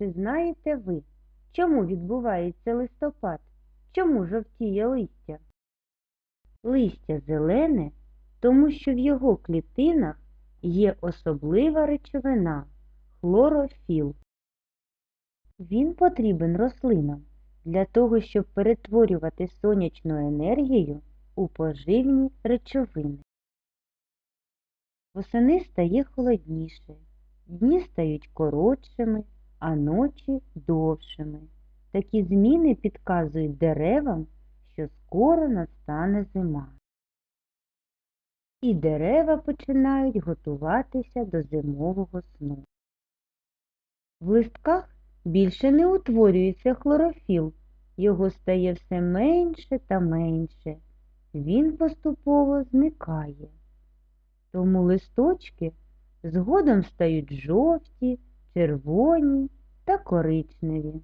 чи знаєте ви, чому відбувається листопад? Чому жовтіє листя? Листя зелене, тому що в його клітинах є особлива речовина хлорофіл. Він потрібен рослинам для того, щоб перетворювати сонячну енергію у поживні речовини. Восени стає холодніше, дні стають коротшими, а ночі довшими. Такі зміни підказують деревам, що скоро настане зима. І дерева починають готуватися до зимового сну. В листках більше не утворюється хлорофіл, його стає все менше та менше. Він поступово зникає. Тому листочки згодом стають жовті, червоні та коричневі.